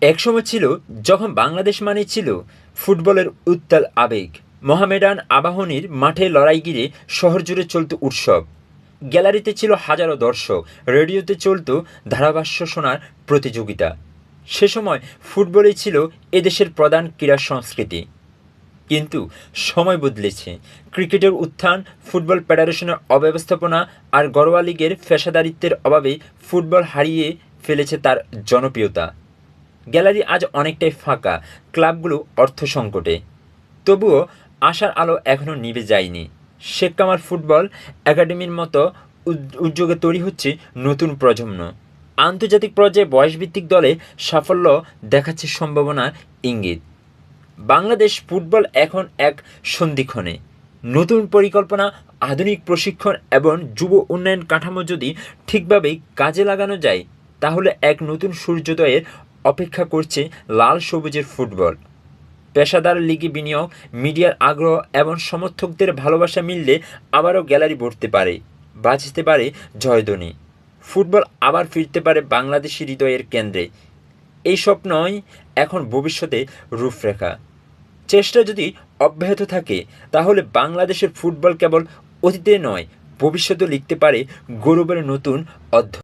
একসময় ছিল, যখন বাংলাদেশ মানে ছিল ফুটবলের উত্তাল আবেগ। মোহামেডান আবাহনীর মাঠে লড়াই গিরে শহর জুড়ে চলত উৎসব। গ্যালারিতে ছিল হাজারো দর্শক, রেডিওতে চলতো ধারাভাষ্য শোনার প্রতিযোগিতা। সে সময় ফুটবলই ছিল এদেশের প্রধান ক্রীড়া সংস্কৃতি। কিন্তু সময় বদলেছে। ক্রিকেটের উত্থান, ফুটবল ফেডারেশনের অব্যবস্থাপনা আর গড়োয়া লীগের পেশাদারিত্বের অভাবে ফুটবল হারিয়ে ফেলেছে তার জনপ্রিয়তা। গ্যালারি আজ অনেকটাই ফাঁকা, ক্লাবগুলো অর্থ সংকটে তবুও আশার আলো এখনও নিভে যায়নি। শেখ কামার ফুটবল একাডেমির মতো উদ- উদ্যোগে তৈরি হচ্ছে নতুন প্রজন্ম। আন্তর্জাতিক পর্যায়ে বয়সভিত্তিক দলে সাফল্য দেখাচ্ছে সম্ভাবনার ইঙ্গিত। বাংলাদেশ ফুটবল এখন এক সন্ধিক্ষণে। নতুন পরিকল্পনা, আধুনিক প্রশিক্ষণ এবং যুব উন্নয়ন কাঠামো যদি ঠিকভাবেই কাজে লাগানো যায়, তাহলে এক নতুন সূর্যোদয়ের অপেক্ষা করছে লাল সবুজের ফুটবল। পেশাদার লিগে বিনিয়োগ, মিডিয়ার আগ্রহ এবং সমর্থকদের ভালোবাসা মিললে আবারও গ্যালারি ভরতে পারে, বাঁচতে পারে জয়ধ্বনি ফুটবল আবার ফিরতে পারে বাংলাদেশি হৃদয়ের কেন্দ্রে। এই স্বপ্নই এখন ভবিষ্যতে রূপরেখা। চেষ্টা যদি অব্যাহত থাকে, তাহলে বাংলাদেশের ফুটবল কেবল অতীতে নয় ভবিষ্যতে লিখতে পারে গৌরবের নতুন অধ্যায়।